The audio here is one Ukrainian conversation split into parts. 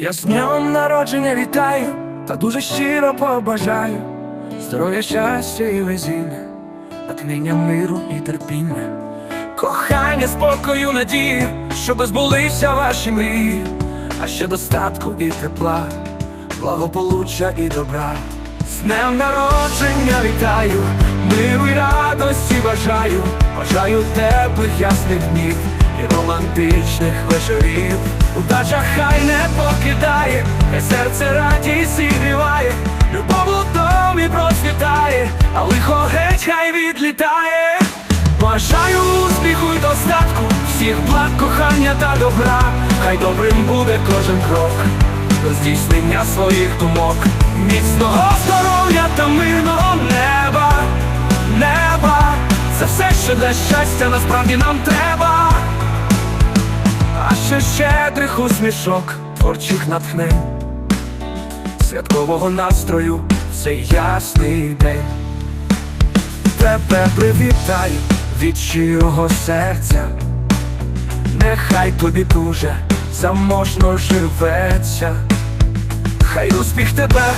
Я з днем народження вітаю та дуже щиро побажаю. Здоров'я, щастя і везіння, натхнення миру і терпіння, кохання, спокою, надії, щоб збулися ваші мрії, а ще достатку і тепла, благополуччя і добра. З днем народження вітаю, миру і радості бажаю, бажаю теплих ясних днів і романтичних вечорів. Удача хай не покидає, хай серце радість зігріває, любов у домі процвітає, а лихо геть хай відлітає. Бажаю успіху й достатку, всіх благ, кохання та добра, хай добрим буде кожен крок до здійснення своїх думок, міцного здоров'я та мирного неба, неба, це все, що для щастя насправді нам треба. А ще щедрих усмішок, творчих натхнень, святкового настрою цей ясний день. Тебе привітаю від щирого серця, нехай тобі дуже заможно живеться, хай успіх тебе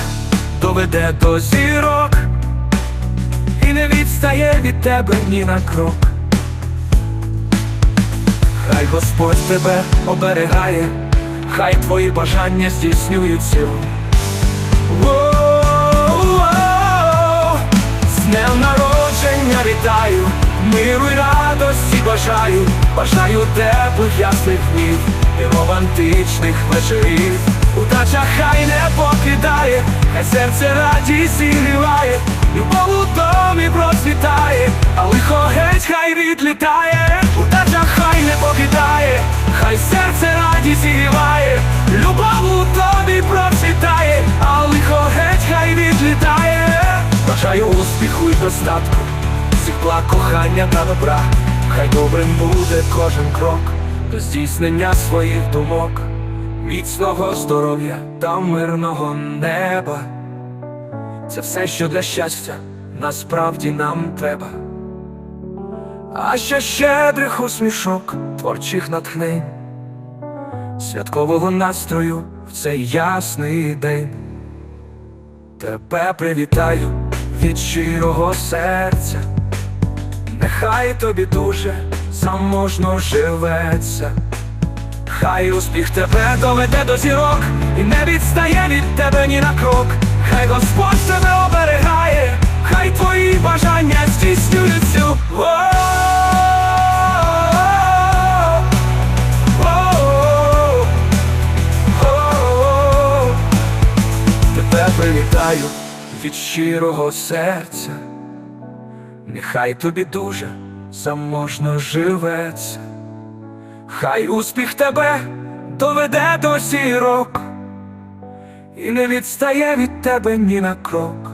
доведе до зірок і не відстає від тебе ні на крок. Хай Господь тебе оберігає, хай твої бажання здійснюються. З вітаю, миру й радості бажаю, бажаю теплих ясних днів і романтичних вечорів. Удача хай не покидає, хай серце радість зігріває, любов у домі процвітає, а лихо геть хай відлітає, удача хай не покидає, хай серце радість зігріває, любов у тобі процвітає, а лихо геть хай відлітає. Бажаю успіху і достатку, всіх кохання та добра, хай добрим буде кожен крок до здійснення своїх думок, міцного здоров'я та мирного неба. Це все, що для щастя насправді нам треба. А ще щедрих усмішок, творчих натхнень, святкового настрою в цей ясний день. Тебе привітаю від щирого серця, нехай тобі дуже заможно живеться, хай успіх тебе доведе до зірок і не відстає від тебе ні на крок, хай Господь тебе оберігає, хай твої бажання здійснюються. Тебе привітаю від щирого серця, нехай тобі дуже заможно живеться, хай успіх тебе доведе до зірок і не відстає від тебе ні на крок.